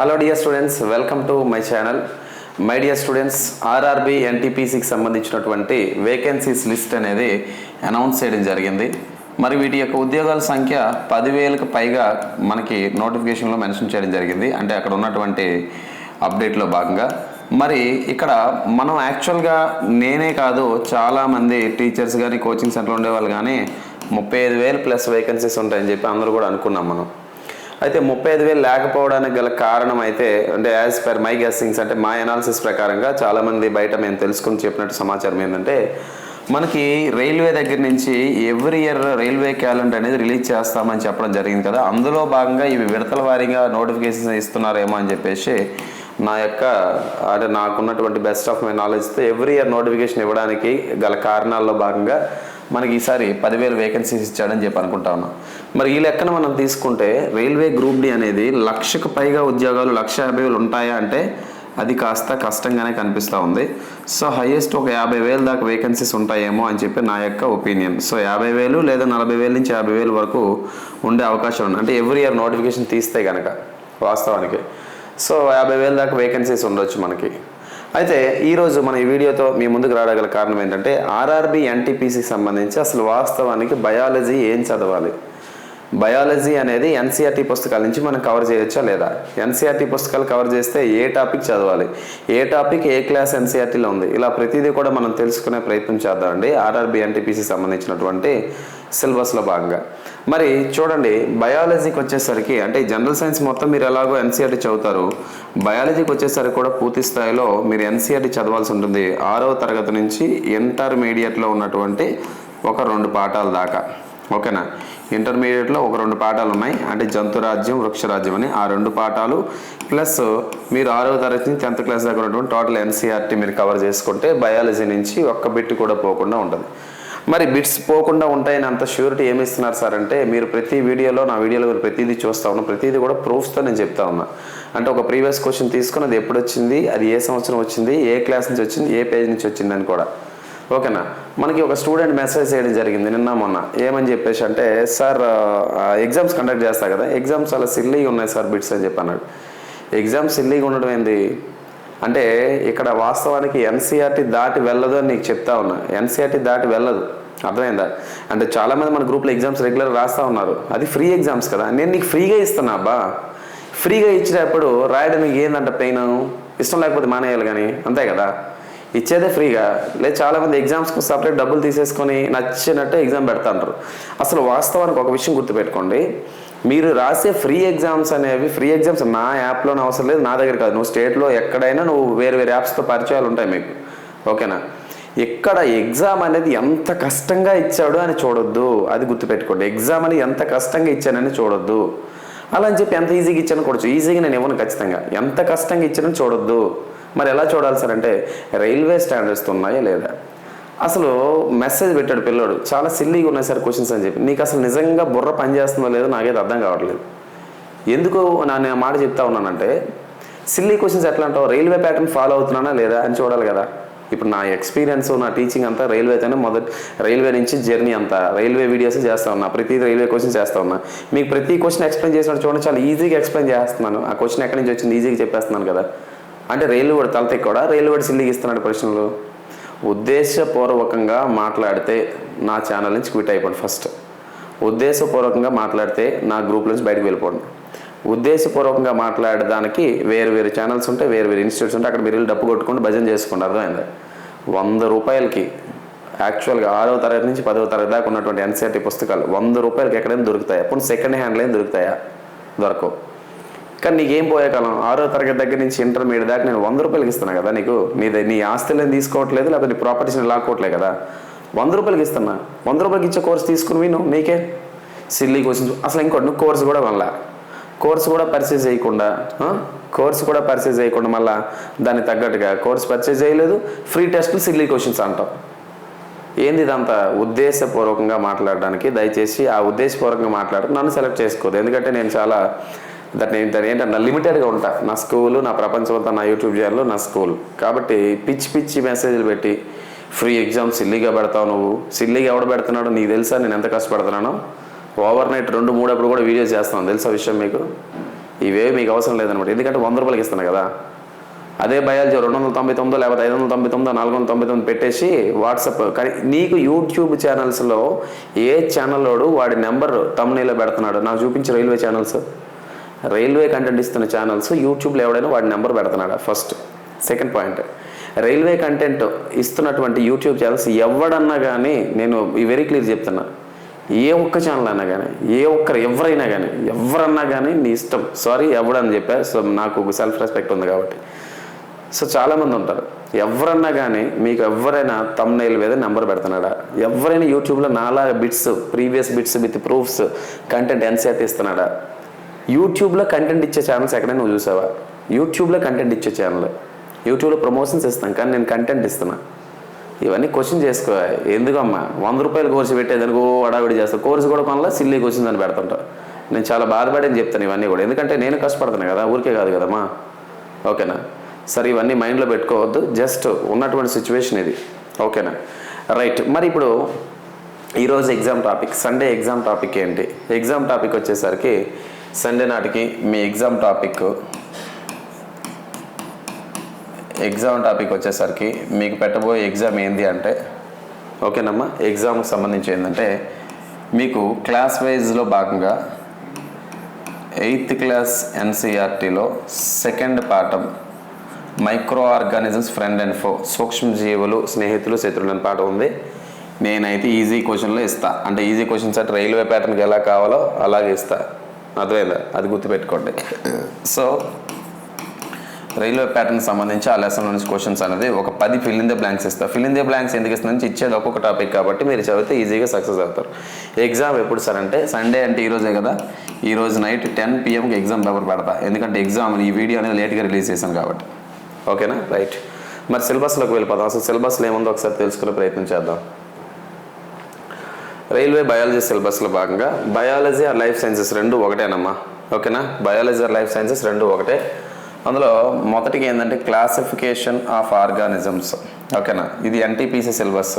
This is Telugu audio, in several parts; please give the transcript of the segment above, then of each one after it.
Hello dear students welcome to my channel my dear students RRB ఎన్టీపీసీకి సంబంధించినటువంటి వేకెన్సీస్ లిస్ట్ అనేది అనౌన్స్ చేయడం జరిగింది. మరి వీటి యొక్క ఉద్యోగాల సంఖ్య పదివేలకు పైగా మనకి నోటిఫికేషన్లో మెన్షన్ చేయడం జరిగింది. అంటే అక్కడ ఉన్నటువంటి అప్డేట్లో భాగంగా. మరి ఇక్కడ మనం యాక్చువల్గా నేనే కాదు చాలామంది టీచర్స్ కానీ కోచింగ్ సెంటర్లో ఉండేవాళ్ళు కానీ ముప్పై ఐదు వేలు ప్లస్ వేకెన్సీస్ ఉంటాయని చెప్పి అందరూ కూడా అనుకున్నాం మనం. అయితే ముప్పై ఐదు వేలు లేకపోవడానికి గల కారణం అయితే అంటే యాజ్ పర్ మై గెస్సింగ్స్ అంటే మా అనాలిసిస్ ప్రకారంగా చాలామంది బయట మేము తెలుసుకుని చెప్పినట్టు సమాచారం ఏంటంటే మనకి రైల్వే దగ్గర నుంచి ఎవ్రీ ఇయర్ రైల్వే క్యాలెండర్ అనేది రిలీజ్ చేస్తామని చెప్పడం జరిగింది కదా. అందులో భాగంగా ఇవి విడతల వారీగా నోటిఫికేషన్ ఇస్తున్నారేమో అని చెప్పేసి నా యొక్క అంటే నాకున్నటువంటి బెస్ట్ ఆఫ్ మై నాలెడ్జ్తో ఎవ్రీ ఇయర్ నోటిఫికేషన్ ఇవ్వడానికి గల కారణాల్లో భాగంగా మనకి ఈసారి పదివేలు వేకెన్సీస్ ఇచ్చాడని చెప్పి అనుకుంటా ఉన్నాం. మరి ఈ లెక్కన మనం తీసుకుంటే రైల్వే గ్రూప్ డి అనేది లక్షకు పైగా ఉద్యోగాలు లక్ష యాభై వేలు ఉంటాయా అంటే అది కాస్త కష్టంగానే కనిపిస్తూ ఉంది. సో హయ్యెస్ట్ ఒక యాభై వేలు దాకా వేకెన్సీస్ ఉంటాయేమో అని చెప్పి నా యొక్క ఒపీనియన్ సో యాభై వేలు లేదా నలభై వేల నుంచి యాభై వేలు వరకు ఉండే అవకాశం ఉంది. అంటే ఎవ్రీ ఇయర్ నోటిఫికేషన్ తీస్తే కనుక వాస్తవానికి. సో యాభై వేల దాకా వేకెన్సీస్ ఉండొచ్చు మనకి. అయితే ఈరోజు మన ఈ వీడియోతో మీ ముందుకు రాగల కారణం ఏంటంటే ఆర్ఆర్బి ఎన్టీపీసీకి సంబంధించి అసలు వాస్తవానికి బయాలజీ ఏం చదవాలి? బయాలజీ అనేది ఎన్సీఆర్టీ పుస్తకాల నుంచి మనం కవర్ చేయొచ్చా లేదా? ఎన్సీఆర్టీ పుస్తకాలు కవర్ చేస్తే ఏ టాపిక్ చదవాలి? ఏ టాపిక్ ఏ క్లాస్ ఎన్సీఆర్టీలో ఉంది? ఇలా ప్రతిదీ కూడా మనం తెలుసుకునే ప్రయత్నం చేద్దామండి. ఆర్ఆర్బి ఎన్టీపీసీ సంబంధించినటువంటి సిలబస్లో భాగంగా. మరి చూడండి బయాలజీకి వచ్చేసరికి అంటే జనరల్ సైన్స్ మొత్తం మీరు ఎలాగో ఎన్సీఆర్టీ చదువుతారు బయాలజీకి వచ్చేసరికి కూడా పూర్తి స్థాయిలో మీరు ఎన్సీఆర్టీ చదవాల్సి ఉంటుంది. ఆరవ తరగతి నుంచి ఇంటర్మీడియట్లో ఉన్నటువంటి ఒక రెండు పాఠాల దాకా. ఓకేనా? ఇంటర్మీడియట్లో ఒక రెండు పాఠాలు ఉన్నాయి అంటే జంతురాజ్యం వృక్షరాజ్యం అని ఆ రెండు పాఠాలు. ప్లస్ మీరు ఆరవ తరగతి నుంచి టెన్త్ క్లాస్ దాకా ఉన్నటువంటి టోటల్ ఎన్సీఆర్టీ మీరు కవర్ చేసుకుంటే బయాలజీ నుంచి ఒక్క బిట్ కూడా పోకుండా ఉంటుంది మరి బిట్స్ పోకుండా ఉంటాయని అంత ష్యూరిటీ ఏమి ఇస్తున్నారు సార్ అంటే మీరు ప్రతి వీడియోలో నా వీడియోలో మీరు ప్రతిదీ చూస్తూ ఉన్నా ప్రతిదీ కూడా ప్రూఫ్స్తో నేను చెప్తా ఉన్నా. అంటే ఒక ప్రీవియస్ క్వశ్చన్ తీసుకుని అది ఎప్పుడు వచ్చింది అది ఏ సంవత్సరం వచ్చింది ఏ క్లాస్ నుంచి వచ్చింది ఏ పేజ్ నుంచి వచ్చింది అని కూడా. ఓకేనా? మనకి ఒక స్టూడెంట్ మెసేజ్ చేయడం జరిగింది నిన్న మొన్న. ఏమని చెప్పేసి అంటే సార్ ఎగ్జామ్స్ కండక్ట్ చేస్తా కదా ఎగ్జామ్స్ అలా సిల్లీగా ఉన్నాయి సార్ బిట్స్ అని చెప్పి అన్నాడు ఎగ్జామ్స్ సిల్లీగా ఉండడం ఏంది? అంటే ఇక్కడ వాస్తవానికి ఎన్సీఆర్టీ దాటి వెళ్ళదు అని నీకు చెప్తా ఉన్నా. ఎన్సీఆర్టీ దాటి వెళ్ళదు. అర్థమైందా? అంటే చాలామంది మన గ్రూప్లో ఎగ్జామ్స్ రెగ్యులర్ రాస్తూ ఉన్నారు. అది ఫ్రీ ఎగ్జామ్స్ కదా. నేను నీకు ఫ్రీగా ఇస్తున్నా అబ్బా. ఫ్రీగా ఇచ్చినప్పుడు రాయడానికి ఏందంట పెయిన్? ఇష్టం లేకపోతే మానేయాలి కానీ అంతే కదా? ఇచ్చేదే ఫ్రీగా. లేదు చాలామంది ఎగ్జామ్స్కి సపరేట్ డబ్బులు తీసేసుకొని నచ్చినట్టు ఎగ్జామ్ పెడతాంటారు అసలు వాస్తవానికి ఒక విషయం గుర్తుపెట్టుకోండి. మీరు రాసే ఫ్రీ ఎగ్జామ్స్ అనేవి ఫ్రీ ఎగ్జామ్స్ నా యాప్లోనే అవసరం లేదు నా దగ్గర కాదు. నువ్వు స్టేట్లో ఎక్కడైనా నువ్వు వేరు వేరే యాప్స్తో పరిచయాలు ఉంటాయి మీకు. ఓకేనా? ఎక్కడ ఎగ్జామ్ అనేది ఎంత కష్టంగా ఇచ్చాడు అని చూడొద్దు. అది గుర్తుపెట్టుకోండి. ఎగ్జామ్ అని ఎంత కష్టంగా ఇచ్చానని చూడొద్దు. అలా అని చెప్పి ఎంత ఈజీగా ఇచ్చాను కూడచ్చు ఈజీగా నేను ఇవ్వను ఖచ్చితంగా. ఎంత కష్టంగా ఇచ్చానని చూడొద్దు. మరి ఎలా చూడాలి సార్ అంటే రైల్వే స్టాండర్డ్స్ ఉన్నాయా లేదా? అసలు మెసేజ్ పెట్టాడు పిల్లోడు. చాలా సిల్లీగా ఉన్నాయి సార్ క్వశ్చన్స్ అని చెప్పి. నీకు అసలు నిజంగా బుర్ర పనిచేస్తుందో లేదో నాకైతే అర్థం కావట్లేదు. ఎందుకు నా నేను మాట చెప్తా ఉన్నానంటే సిల్లీ క్వశ్చన్స్ ఎట్లా అంటావు? రైల్వే ప్యాటర్న్ ఫాలో అవుతున్నానా లేదా అని చూడాలి కదా. ఇప్పుడు నా ఎక్స్పీరియన్స్ నా టీచింగ్ అంతా రైల్వేతోనే మొదటి రైల్వే నుంచి జర్నీ అంతా రైల్వే వీడియోస్ చేస్తా ఉన్నా ప్రతి రైల్వే క్వశ్చన్ చేస్తా ఉన్నా. మీకు ప్రతి క్వశ్చన్ ఎక్స్ప్లెయిన్ చేసినట్టు చూడండి చాలా ఈజీగా ఎక్స్ప్లెయిన్ చేస్తున్నాను. ఆ క్వశ్చన్ ఎక్కడి నుంచి వచ్చింది ఈజీగా చెప్పేస్తున్నాను కదా. అంటే రైలు కూడా తలత కూడా రైలు కూడా సిల్లికి ఇస్తున్నాడు ప్రశ్నలు. ఉద్దేశపూర్వకంగా మాట్లాడితే నా ఛానల్ నుంచి క్విట్ అయిపోండి ఫస్ట్. ఉద్దేశపూర్వకంగా మాట్లాడితే నా గ్రూప్ నుంచి బయటకు వెళ్ళిపోండి ఉద్దేశపూర్వకంగా మాట్లాడడానికి వేరు వేరు ఛానల్స్ ఉంటాయి వేరు వేరు ఇన్స్టిట్యూట్స్ ఉంటాయి. అక్కడ మీరు వెళ్ళి డబ్బు కొట్టుకుంటూ భజన చేసుకోండి అర్థమైంది? వంద రూపాయలకి యాక్చువల్గా ఆరవ తరగతి నుంచి పదవ తరగతి దాకా ఉన్నటువంటి ఎన్సీఆర్టీ పుస్తకాలు వంద రూపాయలకి ఎక్కడైనా దొరుకుతాయి? అప్పుడు సెకండ్ హ్యాండ్లో ఏం దొరుకుతాయా? దొరకవు. కానీ నీకేం పోయే కాలం? ఆరో తరగతి దగ్గర నుంచి ఇంటర్మీడియట్ దాకా నేను వంద రూపాయలకి ఇస్తున్నా కదా నీకు? నీ నీ ఆస్తులను తీసుకోవట్లేదు లేకపోతే నీ ప్రాపర్టీస్ని లాక్కోవట్లేదు కదా? వంద రూపాయలకి ఇస్తున్నా. వంద రూపాయలకి ఇచ్చే కోర్స్ తీసుకుని విను నీకే. Silly questions. అసలు ఇంకోటి నువ్వు కోర్స్ కూడా వల్ల కోర్స్ కూడా పర్చేజ్ చేయకుండా కోర్స్ కూడా పర్చేజ్ చేయకుండా మళ్ళీ దానికి తగ్గట్టుగా. కోర్స్ పర్చేజ్ చేయలేదు ఫ్రీ టెస్ట్లు సిల్లీ క్వశ్చన్స్ అంటాం. ఏంది ఇదంతా? ఉద్దేశపూర్వకంగా మాట్లాడడానికి దయచేసి ఆ ఉద్దేశపూర్వకంగా మాట్లాడడం నన్ను సెలెక్ట్ చేసుకోదు. ఎందుకంటే నేను చాలా దట్ నేను ఏంటంటే లిమిటెడ్గా ఉంటా. నా స్కూల్ నా ప్రపంచం అంతా నా యూట్యూబ్ ఛానల్ నా స్కూల్. కాబట్టి పిచ్చి పిచ్చి మెసేజ్లు పెట్టి ఫ్రీ ఎగ్జామ్ సిల్లీగా పెడతావు నువ్వు. సిల్లీగా ఎవడు పెడుతున్నాడో నీకు తెలుసా? నేను ఎంత కష్టపడుతున్నానో. ఓవర్ నైట్ రెండు మూడు అప్పుడు కూడా వీడియోస్ చేస్తున్నాను. తెలుసా విషయం మీకు? ఇవేవి మీకు అవసరం లేదనమాట. ఎందుకంటే వంద రూపాయలకి ఇస్తాను కదా. అదే బయాలజీ రెండు వందల తొంభై తొమ్మిదో లేకపోతే ఐదు వందల తొంభై తొమ్మిదో నాలుగు వందల తొంభై తొమ్మిది పెట్టేసి వాట్సాప్ కానీ నీకు యూట్యూబ్ ఛానల్స్లో ఏ ఛానల్లోడు వాడి నెంబర్ తమ్నీలో పెడుతున్నాడు? నాకు చూపించి రైల్వే ఛానల్స్. రైల్వే కంటెంట్ ఇస్తున్న ఛానల్స్ యూట్యూబ్లో ఎవడైనా వాడి number పెడుతున్నాడా first second point railway content ఇస్తున్నటువంటి యూట్యూబ్ ఛానల్స్ ఎవడన్నా కానీ నేను వెరీ క్లియర్ చెప్తున్నా ఏ ఒక్క ఛానల్ అయినా కానీ ఏ ఒక్కరు ఎవరైనా కానీ ఎవరన్నా కానీ నీ ఇష్టం. సారీ ఎవడని చెప్పా? సో నాకు సెల్ఫ్ రెస్పెక్ట్ ఉంది కాబట్టి. సో చాలామంది ఉంటారు. ఎవరన్నా కానీ మీకు ఎవరైనా తమ్నైల్ మీద నెంబర్ పెడుతున్నాడా? ఎవరైనా యూట్యూబ్లో నాలా bits previous bits with proofs content NCERT ఇస్తున్నాడా? యూట్యూబ్లో కంటెంట్ ఇచ్చే ఛానల్స్ ఎక్కడైనా నువ్వు చూసావా? యూట్యూబ్లో కంటెంట్ ఇచ్చే ఛానల్ యూట్యూబ్లో ప్రమోషన్స్ ఇస్తాం కానీ నేను కంటెంట్ ఇస్తున్నా. ఇవన్నీ క్వశ్చన్ చేసుకో. ఎందుకమ్మా? వంద రూపాయలు కోర్సు పెట్టేదానికి ఓ అడావిడి చేస్తాను కోర్సు కూడా కొనలా సిల్లీ క్వశ్చన్స్ అని పెడుతుంటా. నేను చాలా బాధపడని చెప్తాను ఇవన్నీ కూడా. ఎందుకంటే నేను కష్టపడుతున్నా కదా ఊరికే కాదు కదమ్మా ఓకేనా? సరే ఇవన్నీ మైండ్లో పెట్టుకోవద్దు. జస్ట్ ఉన్నటువంటి సిచ్యువేషన్ ఇది. ఓకేనా? రైట్ మరి ఇప్పుడు ఈరోజు exam topic Sunday exam topic ఏంటి? ఎగ్జామ్ టాపిక్ వచ్చేసరికి సండే నాటికి మీ ఎగ్జామ్ టాపిక్ ఎగ్జామ్ టాపిక్ వచ్చేసరికి మీకు పెట్టబోయే ఎగ్జామ్ ఏంది అంటే ఓకేనమ్మా? ఎగ్జామ్కి సంబంధించి ఏంటంటే మీకు క్లాస్ వైజ్లో భాగంగా ఎయిత్ క్లాస్ ఎన్సీఆర్టీలో సెకండ్ పాఠం micro organisms friend and foe సూక్ష్మజీవులు స్నేహితులు శత్రువులు అనే పాఠం ఉంది. నేనైతే ఈజీ క్వశ్చన్లో ఇస్తా. అంటే ఈజీ క్వశ్చన్స్ అంటే రైల్వే ప్యాటర్న్కి ఎలా కావాలో అలాగే ఇస్తాను అర్థమైందా? అది గుర్తుపెట్టుకోండి. సో రైల్వే ప్యాటర్న్ సంబంధించి ఆ లెసన్ నుంచి క్వశ్చన్స్ అనేది ఒక పది ఫిల్ ఇన్ ద బ్లాంక్స్ ఇస్తా. ఫిల్ ఇన్ ద బ్లాంక్స్ ఎందుకు ఇస్తుంది ఇచ్చేది ఒక్కొక్క టాపిక్ కాబట్టి మీరు చదివితే ఈజీగా సక్సెస్ అవుతారు. ఎగ్జామ్ ఎప్పుడు సార్ అంటే సండే అంటే ఈరోజే కదా? ఈ రోజు నైట్ టెన్ పిఎంకి ఎగ్జామ్ పేపర్ పెడతా. ఎందుకంటే ఎగ్జామ్ ఈ వీడియో అనేది లేట్గా రిలీజ్ చేశాను కాబట్టి. ఓకేనా రైట్ మరి సిలబస్లోకి వెళ్ళిపోదాం. అసలు సిలబస్లో ఏముందో ఒకసారి తెలుసుకునే ప్రయత్నం చేద్దాం. రైల్వే బయాలజీ సిలబస్లో భాగంగా బయాలజీ ఆర్ లైఫ్ సైన్సెస్ రెండు ఒకటేనమ్మా. ఓకేనా? బయాలజీ ఆర్ లైఫ్ సైన్సెస్ రెండు ఒకటే. అందులో మొదటికి ఏంటంటే క్లాసిఫికేషన్ ఆఫ్ ఆర్గానిజమ్స్. ఓకేనా? ఇది ఎన్టీపీసీ సిలబస్.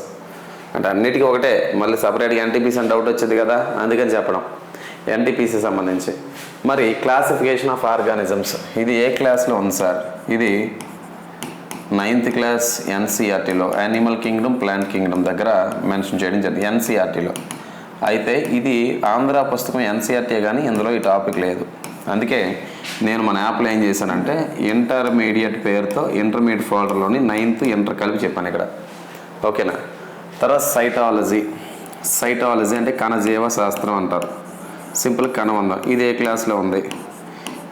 అంటే అన్నిటికీ ఒకటే. మళ్ళీ సపరేట్గా ఎన్టీపీసీ అని డౌట్ వచ్చింది కదా అందుకని చెప్పడం. ఎన్టీపీసీ సంబంధించి. మరి క్లాసిఫికేషన్ ఆఫ్ ఆర్గానిజమ్స్. ఇది ఏ క్లాస్లో ఉంది సార్? ఇది నైన్త్ క్లాస్ ఎన్సీఆర్టీలో యానిమల్ కింగ్డమ్ ప్లాంట్ కింగ్డమ్ దగ్గర మెన్షన్ చేయడం జరిగింది ఎన్సీఆర్టీలో అయితే ఇది ఆంధ్ర పుస్తకం ఎన్సీఆర్టీ కానీ ఇందులో ఈ టాపిక్ లేదు. అందుకే నేను మన యాప్లో ఏం చేశానంటే ఇంటర్మీడియట్ పేరుతో ఇంటర్మీడియట్ ఫోల్డర్లోని నైన్త్ ఇంటర్ కలిపి చెప్పాను ఇక్కడ. ఓకేనా? తర్వాత సైటాలజీ సైటాలజీ అంటే కణజీవ శాస్త్రం అంటారు. సింపుల్ కణవందం ఇది ఏ క్లాస్లో ఉంది?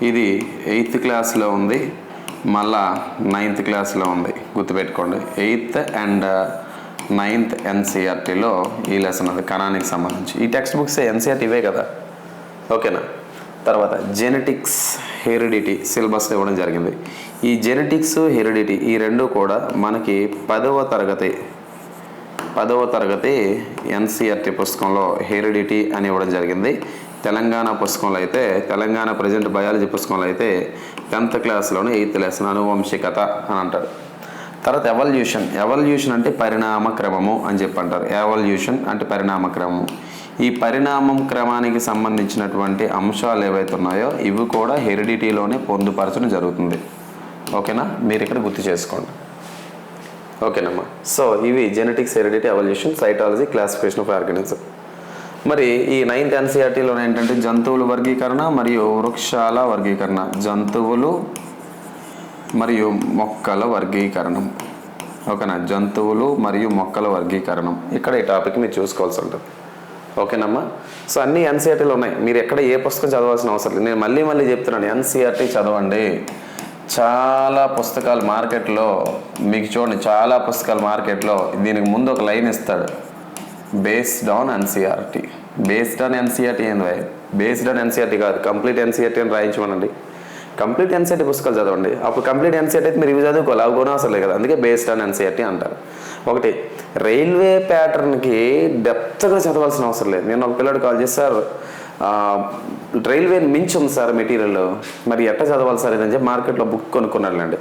ఇది ఎయిత్ క్లాస్లో ఉంది. మళ్ళా నైన్త్ క్లాస్లో ఉంది. గుర్తుపెట్టుకోండి. ఎయిత్ అండ్ నైన్త్ ఎన్సీఆర్టీలో ఈ లెసన్ అది కణానికి సంబంధించి. ఈ టెక్స్ట్ బుక్స్ ఎన్సీఆర్టీ ఇవే కదా? ఓకేనా? తర్వాత జెనెటిక్స్ హెరిడిటీ సిలబస్ ఇవ్వడం జరిగింది. ఈ జెనెటిక్స్ హెరిడిటీ ఈ రెండు కూడా మనకి పదవ తరగతి పదవ తరగతి ఎన్సీఆర్టీ పుస్తకంలో హెరిడిటీ అని ఇవ్వడం జరిగింది. తెలంగాణ పుస్తకంలో అయితే తెలంగాణ ప్రజెంట్ బయాలజీ పుస్తకంలో అయితే టెన్త్ క్లాస్లోనే ఎయిత్ లెసన్ అనువంశికత అని అంటారు. తర్వాత ఎవల్యూషన్. ఎవల్యూషన్ అంటే పరిణామ క్రమము అని చెప్పి అంటారు ఎవల్యూషన్ అంటే పరిణామ క్రమము. ఈ పరిణామం క్రమానికి సంబంధించినటువంటి అంశాలు ఏవైతే ఉన్నాయో ఇవి కూడా హెరిడిటీలోనే పొందుపరచడం జరుగుతుంది. ఓకేనా? మీరు ఇక్కడ గుర్తు చేసుకోండి. ఓకేనమ్మా. సో ఇవి genetics heredity evolution cytology classification of organism. మరి ఈ నైన్త్ ఎన్సీఆర్టీలో ఏంటంటే జంతువుల వర్గీకరణ మరియు వృక్షాల వర్గీకరణ. జంతువులు మరియు మొక్కల వర్గీకరణం. ఓకేనా? జంతువులు మరియు మొక్కల వర్గీకరణం. ఇక్కడ ఈ టాపిక్ మీరు చూసుకోవాల్సి ఉంటుంది. ఓకేనమ్మా? సో అన్ని ఎన్సీఆర్టీలు ఉన్నాయి. మీరు ఎక్కడ ఏ పుస్తకం చదవాల్సిన అవసరం లేదు. నేను మళ్ళీ మళ్ళీ చెప్తున్నాను. ఎన్సీఆర్టీ చదవండి. చాలా పుస్తకాలు మార్కెట్లో మీకు చూడండి చాలా పుస్తకాలు మార్కెట్లో దీనికి ముందు ఒక లైన్ ఇస్తాడు. Based on NCERT based on NCERT ఏంది బేస్డ్ ఆన్ ఎన్సీఆర్టీ కాదు. కంప్లీట్ ఎన్సీఆర్టీ అని రాయించమనండి. కంప్లీట్ ఎన్సీఆర్టీ పుస్తకాలు చదవండి. అప్పుడు కంప్లీట్ ఎన్సీఆర్టీ అయితే మీరు ఇవి చదువుకోవాలి. అవి కూడా అవసరం లేదు కదా. అందుకే బేస్డ్ ఆన్ ఎన్సీఆర్టీ అంటారు. ఒకటి రైల్వే ప్యాటర్న్కి డెప్త్గా చదవాల్సిన అవసరం లేదు. నేను ఒక పిల్లడు కాల్ చేసి సార్ రైల్వే మించి ఉంది సార్ మెటీరియల్. మరి ఎట్లా చదవాలి సార్? ఇదని చెప్పి మార్కెట్లో బుక్ కొనుక్కున్నాడులేండి.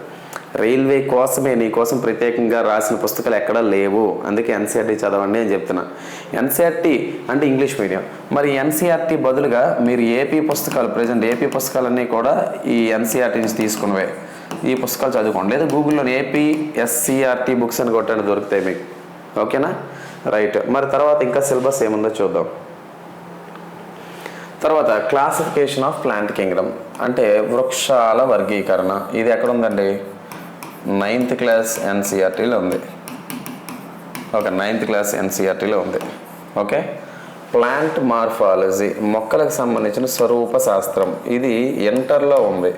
రైల్వే కోసమే నీ కోసం ప్రత్యేకంగా రాసిన పుస్తకాలు ఎక్కడా లేవు. అందుకే ఎన్సీఆర్టీ చదవండి అని చెప్తున్నా. ఎన్సీఆర్టీ అంటే ఇంగ్లీష్ మీడియం. మరి ఎన్సీఆర్టీ బదులుగా మీరు ఏపీ పుస్తకాలు ప్రజెంట్ ఏపీ పుస్తకాలన్నీ కూడా ఈ ఎన్సీఆర్టీ నుంచి తీసుకున్నవే. ఈ పుస్తకాలు చదువుకోండి. లేదా గూగుల్లో ఏపీ ఎస్సీఆర్టీ బుక్స్ అని కొట్టండి దొరుకుతాయి మీకు. ఓకేనా? రైట్. మరి తర్వాత ఇంకా సిలబస్ ఏముందో చూద్దాం. తర్వాత క్లాసిఫికేషన్ ఆఫ్ ప్లాంట్ కింగ్డమ్. అంటే వృక్షాల వర్గీకరణ. ఇది ఎక్కడ ఉందండి నైన్త్ క్లాస్ ఎన్సీఆర్టీలో ఉంది. ఓకే నైన్త్ క్లాస్ ఎన్సీఆర్టీలో ఉంది. ఓకే ప్లాంట్ మార్ఫాలజీ మొక్కలకు సంబంధించిన స్వరూప శాస్త్రం. ఇది ఇంటర్లో ఉంది.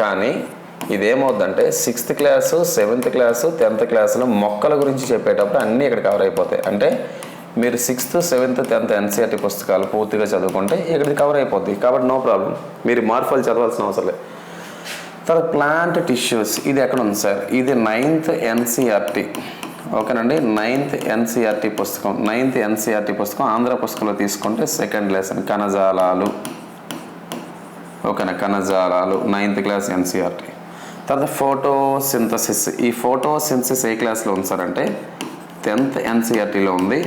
కానీ ఇదేమవుద్దంటే sixth class seventh class tenth క్లాసులో మొక్కల గురించి చెప్పేటప్పుడు అన్నీ ఇక్కడ కవర్ అయిపోతాయి. అంటే మీరు సిక్స్త్ సెవెంత్ టెన్త్ ఎన్సీఆర్టీ పుస్తకాలు పూర్తిగా చదువుకుంటే ఇక్కడ కవర్ అయిపోద్ది. కాబట్టి నో ప్రాబ్లం మీరు మార్ఫాలు చదవాల్సిన అవసరం లేదు. తర్వాత ప్లాంట్ టిష్యూస్ ఇది ఎక్కడ ఉంది సార్? ఇది నైన్త్ ఎన్సీఆర్టీ ఓకేనండి? నైన్త్ ఎన్సీఆర్టీ పుస్తకం. నైన్త్ ఎన్సీఆర్టీ పుస్తకం ఆంధ్ర పుస్తకంలో తీసుకుంటే సెకండ్ లెసన్ కణజాలాలు. ఓకేనా? కణజాలాలు. నైన్త్ క్లాస్ ఎన్సీఆర్టీ తర్వాత ఫోటో సింథసిస్ ఈ ఫోటో సింథసిస్ ఏ క్లాస్లో ఉంది సార్? అంటే టెన్త్ ఎన్సీఆర్టీలో ఉంది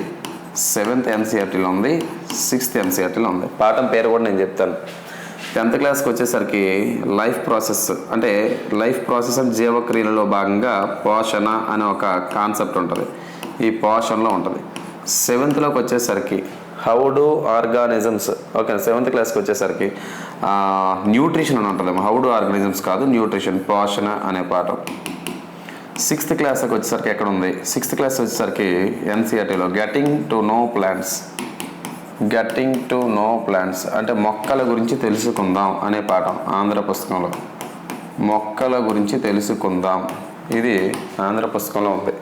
సెవెంత్ ఎన్సీఆర్టీలో ఉంది సిక్స్త్ ఎన్సీఆర్టీలో ఉంది. పాఠం పేరు కూడా నేను చెప్తాను. టెన్త్ క్లాస్కి వచ్చేసరికి లైఫ్ ప్రాసెస్ అంటే లైఫ్ ప్రాసెస్ అండ్ జీవక్రియలలో భాగంగా పోషణ అనే ఒక కాన్సెప్ట్ ఉంటుంది. ఈ పోషణలో ఉంటుంది. సెవెంత్లోకి వచ్చేసరికి how do organisms? Okay seventh క్లాస్కి వచ్చేసరికి న్యూట్రిషన్ అని ఉంటుంది. హౌ డు ఆర్గానిజమ్స్ కాదు న్యూట్రిషన్ పోషణ అనే పాఠం. సిక్స్త్ క్లాస్కి వచ్చేసరికి ఎక్కడ ఉంది? సిక్స్త్ క్లాస్ వచ్చేసరికి ఎన్సీఆర్టీలో getting to know plants. Getting to know plants అంటే మొక్కల గురించి తెలుసుకుందాం అనే పాఠం ఆంధ్ర పుస్తకంలో. మొక్కల గురించి తెలుసుకుందాం. ఇది ఆంధ్ర పుస్తకంలో ఉంది.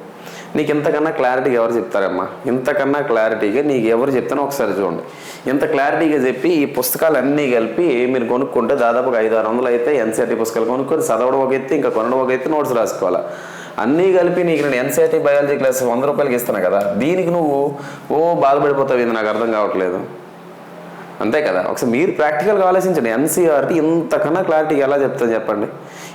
నీకు ఇంతకన్నా క్లారిటీగా ఎవరు చెప్తారమ్మా? ఇంతకన్నా క్లారిటీగా నీకు ఎవరు చెప్తానో ఒకసారి చూడండి. ఇంత క్లారిటీగా చెప్పి ఈ పుస్తకాలు అన్నీ కలిపి మీరు కొనుక్కుంటే దాదాపుగా ఐదు ఆరు వందలు అయితే ఎన్సీఆర్టీ పుస్తకాలు కొనుక్కొని చదవడం ఒక ఎత్తి ఇంకా కొనడం ఒక ఎత్తి నోట్స్ రాసుకోవాలి? అన్నీ కలిపి నీకు నేను ఎన్సీఆర్టీ బయాలజీ క్లాస్ వంద రూపాయలకి ఇస్తాను కదా? దీనికి నువ్వు ఓ బాధపడిపోతావు ఇది నాకు అర్థం కావట్లేదు. అంతే కదా? ఒకసారి మీరు ప్రాక్టికల్గా ఆలోచించండి. ఎన్సీఆర్టీ ఇంతకన్నా క్లారిటీగా ఎలా చెప్తుంది చెప్పండి?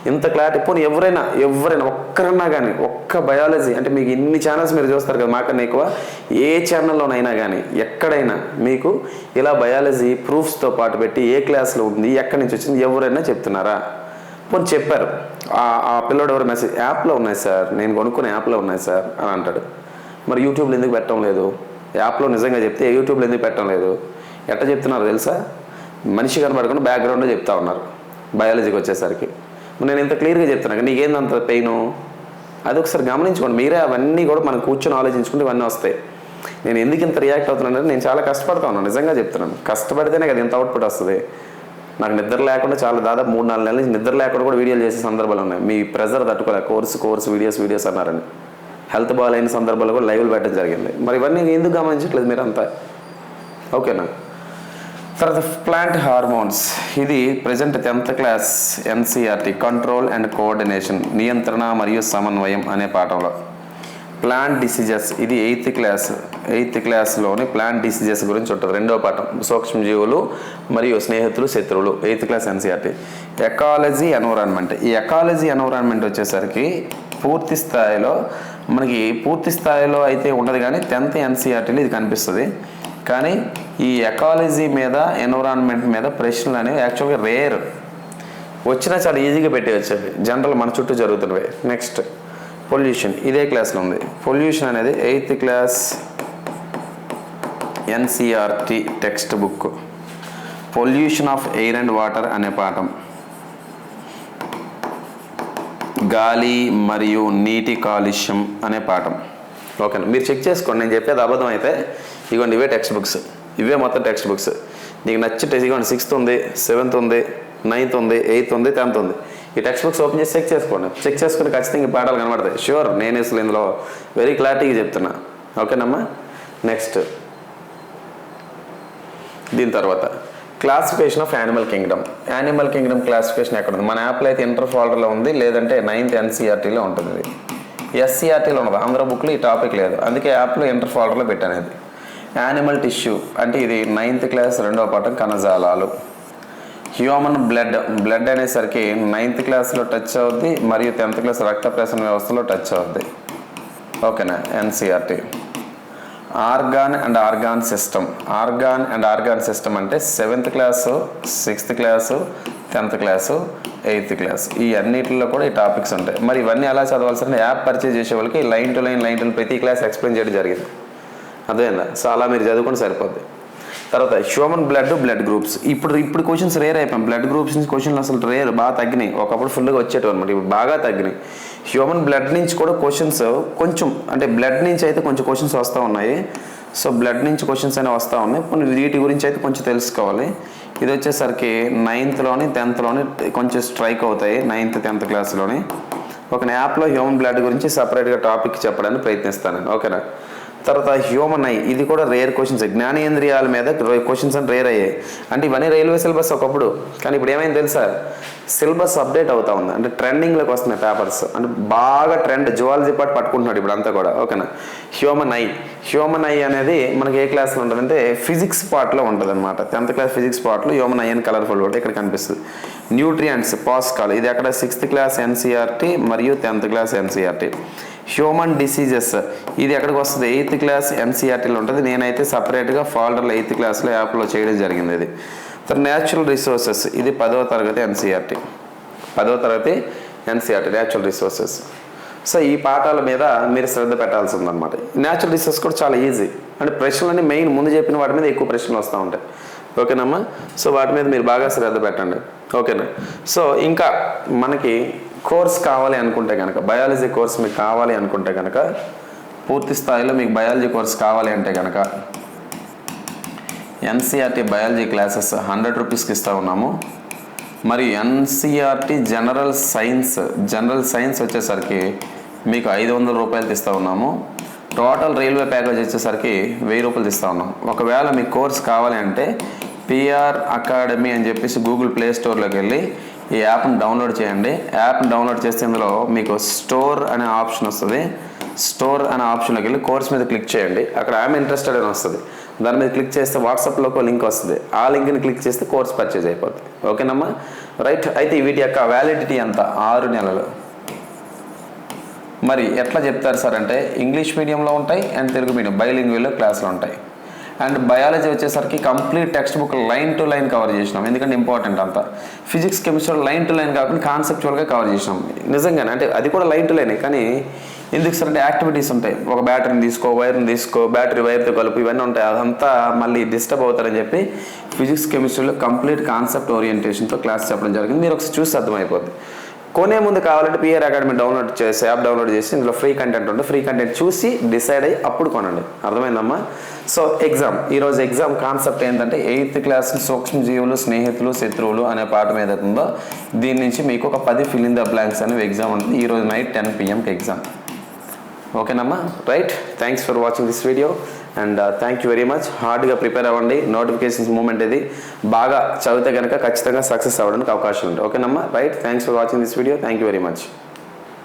ఇంత క్లారిటీ పోనీ ఎవరైనా ఎవరైనా ఒక్కరన్నా కానీ ఒక్క బయాలజీ అంటే మీకు ఇన్ని ఛానల్స్ మీరు చూస్తారు కదా మాకన్నా ఎక్కువ ఏ ఛానల్లోనైనా కానీ ఎక్కడైనా మీకు ఇలా బయాలజీ ప్రూఫ్స్తో పాటు పెట్టి ఏ క్లాస్లో ఉంది ఎక్కడి నుంచి వచ్చింది ఎవరైనా చెప్తున్నారా? పోనీ చెప్పారు. ఆ- ఆ పిల్లోడు ఎవరు మెసేజ్? యాప్లో ఉన్నాయి సార్. నేను కొనుక్కునే యాప్లో ఉన్నాయి సార్ అని అంటాడు. మరి యూట్యూబ్లో ఎందుకు పెట్టడం లేదు? యాప్లో నిజంగా చెప్తే యూట్యూబ్లో ఎందుకు పెట్టడం లేదు? ఎట్లా చెప్తున్నారు తెలుసా? మనిషి కనబడకుండా బ్యాక్గ్రౌండ్లో చెప్తా ఉన్నారు. బయాలజీకి వచ్చేసరికి. నేను ఇంత క్లియర్గా చెప్తున్నాను నీకేందంత పెయిన్ అది ఒకసారి గమనించుకోండి. మీరే అవన్నీ కూడా మనం కూర్చొని ఆలోచించుకుంటే ఇవన్నీ వస్తాయి. నేను ఎందుకు ఇంత రియాక్ట్ అవుతున్నానంటే నేను చాలా కష్టపడతా ఉన్నాను నిజంగా చెప్తున్నాను. కష్టపడితేనే కదా ఇంత అవుట్పుట్ వస్తుంది. నాకు నిద్ర లేకుండా చాలా దాదాపు మూడు నాలుగు నెలల నుంచి నిద్ర లేకుండా కూడా వీడియోలు చేసే సందర్భాలు ఉన్నాయి. మీ ప్రెజర్ తట్టుకోలే. కోర్సు కోర్సు వీడియోస్ వీడియోస్ అన్నారని. హెల్త్ బాగాలైన సందర్భాలు కూడా లైవ్లు పెట్టడం జరిగింది. మరి ఇవన్నీ ఎందుకు గమనించట్లేదు మీరు అంతా ఓకేనా తర్వాత ప్లాంట్ హార్మోన్స్ ఇది present tenth class NCERT control and coordination నియంత్రణ మరియు సమన్వయం అనే పాఠంలో. ప్లాంట్ డిసీజెస్ ఇది ఎయిత్ క్లాస్ ఎయిత్ క్లాస్లోని ప్లాంట్ డిసీజెస్ గురించి ఉంటుంది. రెండో పాఠం. సూక్ష్మజీవులు మరియు స్నేహితులు శత్రువులు. Eighth class NCERT ecology environment ఈ ఎకాలజీ ఎన్విరాన్మెంట్ వచ్చేసరికి పూర్తి స్థాయిలో మనకి పూర్తి స్థాయిలో అయితే ఉండదు కానీ టెన్త్ ఎన్సీఆర్టీలో ఇది కనిపిస్తుంది. కానీ ఈ ఎకాలజీ మీద ఎన్విరాన్మెంట్ మీద ప్రశ్నలు అనేవి యాక్చువల్గా రేర్ వచ్చినా చాలా ఈజీగా పెట్టేయచ్చు జనరల్ మన చుట్టూ జరుగుతున్నవి. నెక్స్ట్ పొల్యూషన్ ఇదే క్లాస్లో ఉంది. పొల్యూషన్ అనేది eighth class NCERT text book pollution of air and water అనే పాఠం. గాలి మరియు నీటి కాలుష్యం అనే పాఠం. ఓకేనా మీరు చెక్ చేసుకోండి. నేను చెప్పేది అబద్ధం అయితే ఇదిగోండి ఇవే టెక్స్ట్ బుక్స్ ఇవే మొత్తం టెక్స్ట్ బుక్స్ నీకు నచ్చి ఇదిగోండి సిక్స్త్ ఉంది సెవెంత్ ఉంది నైన్త్ ఉంది ఎయిత్ ఉంది టెన్త్ ఉంది. ఈ టెక్స్ట్ బుక్స్ ఓపెన్ చేసి చెక్ చేసుకోండి. చెక్ చేసుకుని ఖచ్చితంగా ఈ పాఠాలు కనబడతాయి. షూర్ నేను అసలు ఇందులో వెరీ క్లారిటీగా చెప్తున్నా. ఓకేనమ్మా? నెక్స్ట్ దీని తర్వాత. Classification of animal kingdom animal kingdom classification ఎక్కడ ఉంది మన యాప్లో అయితే ఇంటర్ ఫోల్డర్లో ఉంది లేదంటే నైన్త్ ఎన్సీఆర్టీలో ఉంటుంది ఎస్సీఆర్టీలో ఉండదు ఆంధ్ర బుక్లో ఈ టాపిక్ లేదు. అందుకే యాప్లో ఇంటర్ ఫోల్డర్లో పెట్టాను ఇది యానిమల్ టిష్యూ అంటే ఇది నైన్త్ క్లాస్ రెండవ పాఠం కణజాలాలు. హ్యూమన్ బ్లడ్ బ్లడ్ అనేసరికి నైన్త్ క్లాస్లో టచ్ అవుద్ది మరియు టెన్త్ క్లాస్ రక్త ప్రసరణ వ్యవస్థలో టచ్ అవుద్ది. ఓకేనా? NCERT organ and organ system. Organ and organ system అంటే seventh class sixth class tenth class eighth class. ఈ అన్నిటిలో కూడా ఈ టాపిక్స్ ఉంటాయి. మరి ఇవన్నీ ఎలా చదవాల్సిన యాప్ పర్చేజ్ చేసే వాళ్ళకి line to line line to line ప్రతి క్లాస్ ఎక్స్ప్లెయిన్ చేయడం జరిగింది. అదేనా సో అలా మీరు చదువుకుంటే సరిపోద్ది. తర్వాత హ్యూమన్ బ్లడ్ బ్లడ్ గ్రూప్స్ ఇప్పుడు ఇప్పుడు క్వశ్చన్స్ రేర్ అయిపోయాం బ్లడ్ గ్రూప్స్ నుంచి క్వశ్చన్లు అసలు రేర్ బాగా తగ్గినాయి. ఒకప్పుడు ఫుల్గా వచ్చేటివి అనమాట ఇప్పుడు బాగా తగ్గినాయి. హ్యూమన్ బ్లడ్ నుంచి కూడా క్వశ్చన్స్ కొంచెం అంటే బ్లడ్ నుంచి అయితే కొంచెం క్వశ్చన్స్ వస్తూ ఉన్నాయి. సో బ్లడ్ నుంచి క్వశ్చన్స్ అనేవి వస్తూ ఉన్నాయి. కొన్ని వీటి గురించి అయితే కొంచెం తెలుసుకోవాలి. ఇది వచ్చేసరికి నైన్త్లోని టెన్త్లోని కొంచెం స్ట్రైక్ అవుతాయి. నైన్త్ టెన్త్ క్లాస్లోని ఒక యాప్లో హ్యూమన్ బ్లడ్ గురించి సపరేట్గా టాపిక్ చెప్పడానికి ప్రయత్నిస్తాను ఓకేనా తర్వాత హ్యూమన్ ఐ ఇది కూడా రేర్ క్వశ్చన్స్ జ్ఞానేంద్రియాల మీద క్వశ్చన్స్ అని రేర్ అయ్యాయి. అంటే ఇవన్నీ రైల్వే సిలబస్ ఒకప్పుడు. కానీ ఇప్పుడు ఏమైంది తెలుసా? సిలబస్ అప్డేట్ అవుతా ఉంది. అంటే ట్రెండింగ్లోకి వస్తున్నాయి పేపర్స్ అంటే బాగా ట్రెండ్ జువాలజీ పాటు పట్టుకుంటున్నాడు ఇప్పుడు అంతా కూడా. ఓకేనా? హ్యూమన్. ఐ హ్యూమన్ ఐ అనేది మనకి ఏ క్లాస్లో ఉంటుందంటే ఫిజిక్స్ పార్ట్లో ఉంటుంది అనమాట టెన్త్ క్లాస్ ఫిజిక్స్ పార్ట్లో హ్యూమన్ ఐ అని కలర్ఫుల్ కూడా ఇక్కడ కనిపిస్తుంది. న్యూట్రియంట్స్ పాస్కాల్ ఇది అక్కడ సిక్స్త్ క్లాస్ ఎన్సీఆర్టీ మరియు tenth class NCERT. Human diseases ఇది ఎక్కడికి వస్తుంది? ఎయిత్ క్లాస్ ఎన్సీఆర్టీలో ఉంటుంది. నేనైతే సపరేట్గా ఫాల్డర్లో ఎయిత్ క్లాస్లో యాప్లో చేయడం జరిగింది ఇది. తర్వాత న్యాచురల్ రిసోర్సెస్ ఇది పదవ తరగతి ఎన్సీఆర్టీ. పదవ తరగతి ఎన్సీఆర్టీ న్యాచురల్ రిసోర్సెస్. సో ఈ పాఠాల మీద మీరు శ్రద్ధ పెట్టాల్సి ఉందన్నమాట. న్యాచురల్ రిసోర్స్ కూడా చాలా ఈజీ. అంటే ప్రశ్నలన్నీ మెయిన్ ముందు చెప్పిన వాటి మీద ఎక్కువ ప్రశ్నలు వస్తూ ఉంటాయి. ఓకేనమ్మా? సో వాటి మీద మీరు బాగా శ్రద్ధ పెట్టండి. ఓకేనా? సో ఇంకా మనకి కోర్స్ కావాలి అనుకుంటే కనుక బయాలజీ కోర్స్ మీకు కావాలి అనుకుంటే కనుక పూర్తి స్థాయిలో మీకు బయాలజీ కోర్స్ కావాలి అంటే కనుక ఎన్సీఆర్టీ బయాలజీ క్లాసెస్ హండ్రెడ్ రూపీస్కి ఇస్తూ ఉన్నాము. మరియు NCERT general science general science వచ్చేసరికి మీకు ఐదు వందల రూపాయలు ఇస్తూ ఉన్నాము. టోటల్ రైల్వే ప్యాకేజ్ వచ్చేసరికి వెయ్యి రూపాయలు ఇస్తా ఉన్నాం. ఒకవేళ మీకు కోర్స్ కావాలి అంటే పిఆర్ అకాడమీ అని చెప్పేసి గూగుల్ ప్లే స్టోర్లోకి వెళ్ళి ఈ యాప్ని డౌన్లోడ్ చేయండి. యాప్ని డౌన్లోడ్ చేస్తే ఇందులో మీకు స్టోర్ అనే ఆప్షన్ వస్తుంది. స్టోర్ అనే ఆప్షన్లోకి వెళ్ళి కోర్స్ మీద క్లిక్ చేయండి. అక్కడ ఐఎమ్ ఇంట్రెస్టెడ్ అని వస్తుంది. దాని మీద క్లిక్ చేస్తే వాట్సాప్లో ఒక లింక్ వస్తుంది. ఆ లింక్ని క్లిక్ చేస్తే కోర్స్ పర్చేజ్ అయిపోతుంది ఓకేనమ్మా? రైట్ అయితే వీటి యొక్క వ్యాలిడిటీ ఎంత? ఆరు నెలలు. మరి ఎట్లా చెప్తారు సార్ అంటే ఇంగ్లీష్ మీడియంలో ఉంటాయి అండ్ తెలుగు మీడియం బైలింగ్వేలో క్లాసులు ఉంటాయి. అండ్ బయాలజీ వచ్చేసరికి complete textbook line to line cover చేసినాం. ఎందుకంటే ఇంపార్టెంట్ అంతా. Physics chemistry line to line కాకుండా కాన్సెప్చువల్గా కవర్ చేసినాం. నిజంగానే అంటే అది కూడా లైన్ టు లైనే కానీ ఎందుకు సార్ అంటే యాక్టివిటీస్ ఉంటాయి. ఒక బ్యాటరీని తీసుకో వైర్ని తీసుకో బ్యాటరీ వైర్తో కలుపు ఇవన్నీ ఉంటాయి. అదంతా మళ్ళీ డిస్టర్బ్ అవుతారని చెప్పి ఫిజిక్స్ కెమిస్ట్రీలో కంప్లీట్ కాన్సెప్ట్ ఓరియంటేషన్తో క్లాస్ చెప్పడం జరిగింది. మీరు ఒకసారి చూసి అర్థమైపోద్ది. కొనే ముందు కావాలంటే పిఆర్ అకాడమీ డౌన్లోడ్ చేసి యాప్ డౌన్లోడ్ చేసి ఇందులో ఫ్రీ కంటెంట్ ఉంటుంది. ఫ్రీ కంటెంట్ చూసి డిసైడ్ అయ్యి అప్పుడు కొనండి. అర్థమైందమ్మా? సో ఎగ్జామ్ ఈరోజు ఎగ్జామ్ కాన్సెప్ట్ ఏంటంటే ఎయిత్ క్లాస్ సూక్ష్మజీవులు స్నేహితులు శత్రువులు అనే పాఠం మీద ఉందో దీని నుంచి మీకు ఒక పది ఫిల్ ఇన్ ద బ్లాంక్స్ అనేవి ఎగ్జామ్ ఉంటుంది. ఈరోజు నైట్ టెన్ పిఎంకి ఎగ్జామ్ ఓకేనమ్మా right thanks for watching this video and thank you very much హార్డ్గా ప్రిపేర్ అవ్వండి. నోటిఫికేషన్స్ మూమెంట్ ఇది. బాగా చదివితే కనుక ఖచ్చితంగా సక్సెస్ అవ్వడానికి అవకాశం ఉంది. ఓకేనమ్మా right thanks for watching this video thank you very much